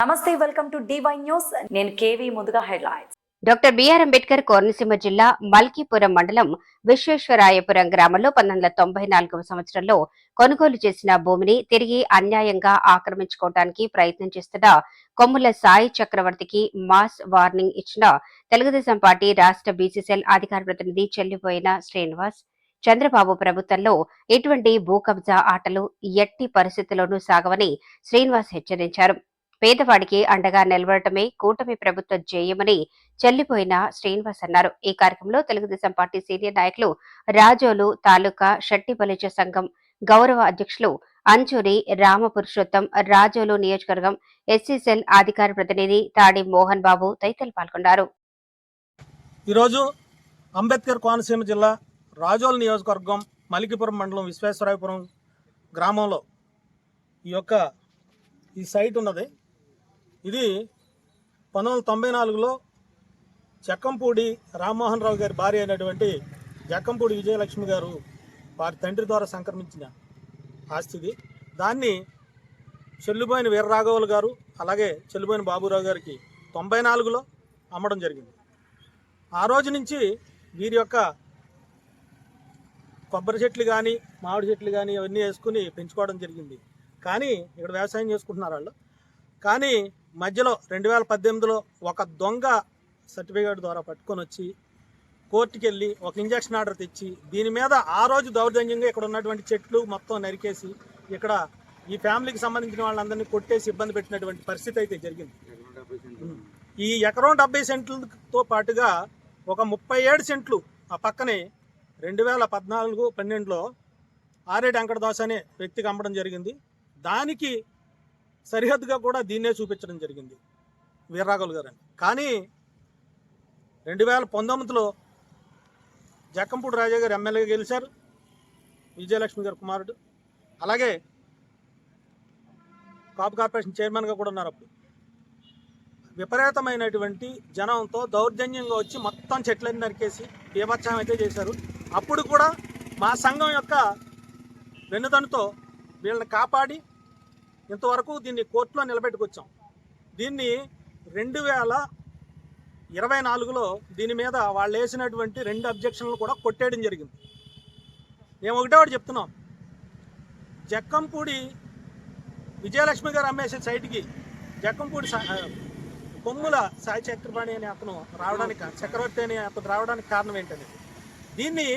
నమస్తే welcome to D Y news నేను K V ముందుగా headlines. Doctor B R Ambedkar Konaseema జిల్లా మల్కీపురం మండలం విశ్వేశ్వరాయపురం గ్రామంలో పంతొమ్మిది వందల తొంభై నాలుగవ సంవత్సరంలో కొనుగోలు చేసిన భూమిని తిరిగి అన్యాయంగా ఆక్రమించుకోవడానికి ప్రయత్నం చేస్తున్న కొమ్ముల సాయి చక్రవర్తికి మాస్ వార్నింగ్ ఇచ్చిన తెలుగుదేశం పార్టీ రాష్ట్ర బీసీసీఎల్ అధికార ప్రతినిధి చెల్లిపోయిన శ్రీనివాస్ చంద్రబాబు ప్రభుత్వంలో ఎటువంటి భూ కబ్జా ఆటలు ఎట్టి పరిస్థితుల్లోనూ సాగవని శ్రీనివాస్ హెచ్చరించారు. పేదవాడికి అండగా నిలబడటమే కూటమి ప్రభుత్వ జేయమని చెల్లిపోయిన శ్రీనివాస్ అన్నారు. ఈ కార్యక్రమంలో తెలుగుదేశం పార్టీ సీనియర్ నాయకులు రాజోలు తాలూకా షట్టి బలిజ సంఘం గౌరవ అధ్యక్షులు అంచూరి రామపురుషోత్తం రాజోలు నియోజకవర్గం ఎస్సీసెల్ అధికార ప్రతినిధి తాడి మోహన్ బాబు తదితరులు పాల్గొన్నారు. ఈరోజు అంబేద్కర్ కోనసీమ జిల్లా రాజోలు నియోజకవర్గం మలికిపురం మండలం విశ్వేశ్వరాయపురం గ్రామంలో ఈ యొక్క ఈ సైట్ ఉన్నది. ఇది పంతొమ్మిది వందల తొంభై నాలుగులో జక్కంపూడి రామ్మోహన్ రావు గారి భార్య అయినటువంటి జక్కంపూడి విజయలక్ష్మి గారు వారి తండ్రి ద్వారా సంక్రమించిన ఆస్తిది దాన్ని చెల్లుబోయిన వీరరాఘవులు గారు అలాగే చెల్లుబోయిన బాబురావు గారికి తొంభై నాలుగులో అమ్మడం జరిగింది. ఆ రోజు నుంచి వీరి యొక్క కొబ్బరి చెట్లు కానీ మామిడి చెట్లు కానీ అవన్నీ వేసుకుని పెంచుకోవడం జరిగింది. కానీ ఇక్కడ వ్యవసాయం చేసుకుంటున్నారు వాళ్ళు. కానీ మధ్యలో రెండు వేల పద్దెనిమిదిలో ఒక దొంగ సర్టిఫికేట్ ద్వారా పట్టుకొని వచ్చి కోర్టుకి వెళ్ళి ఒక ఇంజక్షన్ ఆర్డర్ తెచ్చి దీని మీద ఆ రోజు దౌర్జన్యంగా ఇక్కడ ఉన్నటువంటి చెట్లు మొత్తం నరికేసి ఇక్కడ ఈ ఫ్యామిలీకి సంబంధించిన వాళ్ళందరినీ కొట్టేసి ఇబ్బంది పెట్టినటువంటి పరిస్థితి అయితే జరిగింది. ఈ ఎకరం డెబ్బై సెంట్లతో పాటుగా ఒక ముప్పై ఏడు సెంట్లు ఆ పక్కనే రెండు వేల పద్నాలుగు పన్నెండులో ఆరేడు వెంకటదాస్ అనే వ్యక్తికి అమ్మడం జరిగింది. దానికి సరిహద్దుగా కూడా దీన్నే చూపించడం జరిగింది వీర్రాఘవులు గారు కానీ రెండు వేల పంతొమ్మిదిలో జక్కంపూడి రాజా గారు ఎమ్మెల్యేగా గెలిచారు విజయలక్ష్మి గారు కుమారుడు. అలాగే కాపు కార్పొరేషన్ చైర్మన్గా కూడా ఉన్నారు అప్పుడు. విపరీతమైనటువంటి జనంతో దౌర్జన్యంగా వచ్చి మొత్తం చెట్లన్నీ నరికేసి బీభత్సం అయితే చేశారు. అప్పుడు కూడా మా సంఘం యొక్క వెన్నుదనుతో వీళ్ళని కాపాడి ఇంతవరకు దీన్ని కోర్టులో నిలబెట్టుకొచ్చాం. దీన్ని రెండు వేల ఇరవై నాలుగులో దీని మీద వాళ్ళు వేసినటువంటి రెండు అబ్జెక్షన్లు కూడా కొట్టేయడం జరిగింది. మేము ఒకటే ఒకటి చెప్తున్నాం. జక్కంపూడి విజయలక్ష్మి గారు అమ్మేసే సైట్కి జక్కంపూడి కొమ్ముల సాయి చక్రపాణి అనే అతను రావడానికి చక్రవర్తి అనే అతను రావడానికి కారణం ఏంటనేది. దీన్ని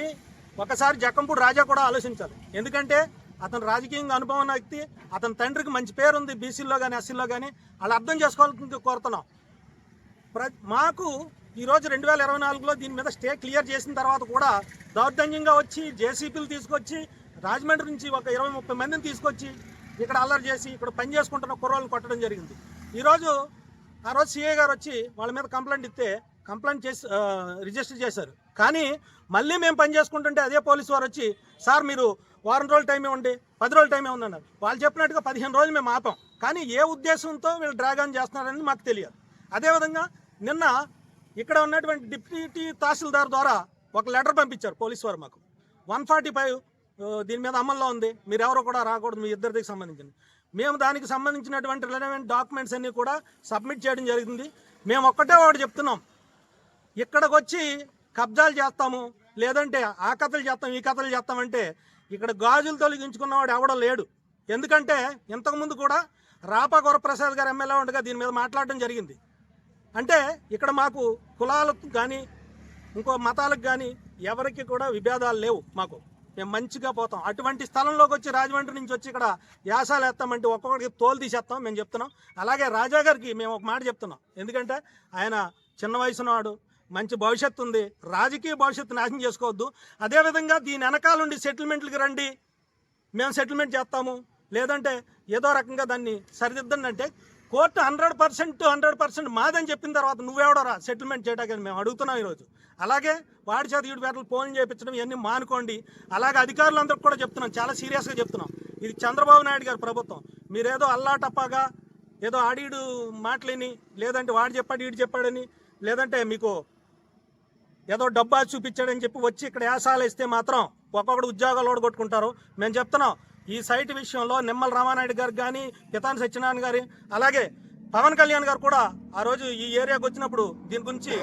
ఒకసారి జక్కంపూడి రాజా కూడా ఆలోచించాలి. ఎందుకంటే అతను రాజకీయంగా అనుభవం ఉన్న వ్యక్తి అతని తండ్రికి మంచి పేరు ఉంది బీసీలో కానీ ఎస్సీలో కానీ వాళ్ళు అర్థం చేసుకోవాలని కోరుతున్నాం. ప్ర మాకు ఈరోజు రెండు వేల ఇరవై నాలుగులో దీని మీద స్టే క్లియర్ చేసిన తర్వాత కూడా దౌర్జన్యంగా వచ్చి జేసీపీలు తీసుకొచ్చి రాజమండ్రి నుంచి ఒక ఇరవై ముప్పై మందిని తీసుకొచ్చి ఇక్కడ అల్లరి చేసి ఇక్కడ పని చేసుకుంటున్న కుర్రోళ్ళు కొట్టడం జరిగింది. ఈరోజు ఆ రోజు సిఐ గారు వచ్చి వాళ్ళ మీద కంప్లైంట్ ఇస్తే కంప్లైంట్ చేసి రిజిస్టర్ చేశారు. కానీ మళ్ళీ మేము పని చేసుకుంటుంటే అదే పోలీసు వారు వచ్చి సార్ మీరు వారం రోజులు టైం ఇవ్వండి పది రోజులు టైం ఇవ్వండి అన్నారు. వాళ్ళు చెప్పినట్టుగా పదిహేను రోజులు మేము ఆపాం. కానీ ఏ ఉద్దేశంతో వీళ్ళు డ్రాగన్ చేస్తున్నారనేది చేస్తున్నారని మాకు తెలియదు. అదేవిధంగా నిన్న ఇక్కడ ఉన్నటువంటి డిప్యూటీ తహసీల్దార్ ద్వారా ఒక లెటర్ పంపించారు పోలీసు వారు మాకు. వన్ ఫార్టీ ఫైవ్ దీని మీద అమల్లో ఉంది. మీరు ఎవరో కూడా రాకూడదు మీ ఇద్దరికి సంబంధించింది. మేము దానికి సంబంధించినటువంటి రిలవెంట్ డాక్యుమెంట్స్ అన్నీ కూడా సబ్మిట్ చేయడం జరిగింది. మేము ఒక్కటే ఒకటి చెప్తున్నాం. ఇక్కడికి వచ్చి కబ్జాలు చేస్తాము లేదంటే ఆ కథలు చేస్తాం ఈ కథలు చేస్తామంటే ఇక్కడ గాజులు తొలగించుకున్నవాడు ఎవడో లేడు. ఎందుకంటే ఇంతకుముందు కూడా రాపా గురప్రసాద్ గారు ఎమ్మెల్యే ఉండగా దీని మీద మాట్లాడడం జరిగింది. అంటే ఇక్కడ మాకు కులాలకు కానీ ఇంకో మతాలకు కానీ ఎవరికి కూడా విభేదాలు లేవు మాకు. మేము మంచిగా పోతాం. అటువంటి స్థలంలోకి వచ్చి రాజమండ్రి నుంచి వచ్చి ఇక్కడ యాసాలు వేస్తామంటే ఒక్కొక్కడికి తోలు తీసేస్తాం మేము చెప్తున్నాం. అలాగే రాజా గారికి మేము ఒక మాట చెప్తున్నాం. ఎందుకంటే ఆయన చిన్న వయసున్నవాడు మంచి భవిష్యత్తు ఉంది. రాజకీయ భవిష్యత్తు నాశనం చేసుకోవద్దు. అదేవిధంగా దీని వెనకాలండి సెటిల్మెంట్లకి రండి. మేము సెటిల్మెంట్ చేస్తాము. లేదంటే ఏదో రకంగా దాన్ని సరిదిద్దండి అంటే court hundred percent hundred percent మాదని చెప్పిన తర్వాత నువ్వెవడరా సెటిల్మెంట్ చేయడానికి మేము అడుగుతున్నాం ఈరోజు. అలాగే వాడి చేత ఈడు పేర్లు ఫోన్ చేయించడం ఇవన్నీ మానుకోండి. అలాగే అధికారులందరికీ కూడా చెప్తున్నాం. చాలా సీరియస్గా చెప్తున్నాం. ఇది చంద్రబాబు నాయుడు గారి ప్రభుత్వం. మీరేదో అల్లాటప్పగా ఏదో ఆడీడు మాటలేని లేదంటే వాడు చెప్పాడు ఈడు చెప్పాడని లేదంటే మీకు ఏదో డబ్బా చూపించాడని చెప్పి వచ్చి ఇక్కడ యాసాలు ఇస్తే మాత్రం ఒక్కొక్కడు ఉద్యోగాలు ఓడగొట్టుకుంటారు. మేము చెప్తున్నాం ఈ సైట్ విషయంలో నిమ్మల రామానాయుడు గారు కానీ పితాని సత్యనారాయణ గారి అలాగే పవన్ కళ్యాణ్ గారు కూడా ఆ రోజు ఈ ఏరియాకి వచ్చినప్పుడు దీని గురించి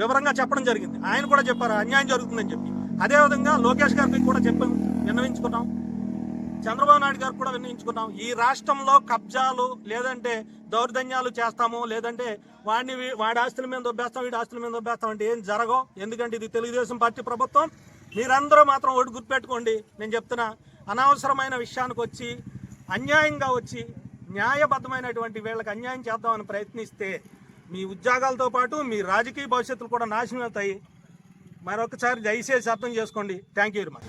వివరంగా చెప్పడం జరిగింది. ఆయన కూడా చెప్పారు అన్యాయం జరుగుతుందని చెప్పి. అదేవిధంగా లోకేష్ గారికి కూడా చెప్పాం విన్నవించుకున్నాం. చంద్రబాబు నాయుడు గారు కూడా విన్నవించుకున్నాం ఈ రాష్ట్రంలో కబ్జాలు లేదంటే దౌర్జన్యాలు చేస్తాము లేదంటే వాడిని వాడి ఆస్తుల మీద దొబ్బేస్తాం వీడి ఆస్తుల మీద దొబ్బేస్తాం అంటే ఏం జరగవు. ఎందుకంటే ఇది తెలుగుదేశం పార్టీ ప్రభుత్వం. మీరందరూ మాత్రం ఒకటి గుర్తుపెట్టుకోండి. నేను చెప్తున్నా అనవసరమైన విషయానికి వచ్చి అన్యాయంగా వచ్చి న్యాయబద్ధమైనటువంటి వీళ్ళకి అన్యాయం చేద్దామని ప్రయత్నిస్తే మీ ఉద్యోగాలతో పాటు మీ రాజకీయ భవిష్యత్తులు కూడా నాశనం అవుతాయి. మరొకసారి దయచేసి అర్థం చేసుకోండి. Thank you very much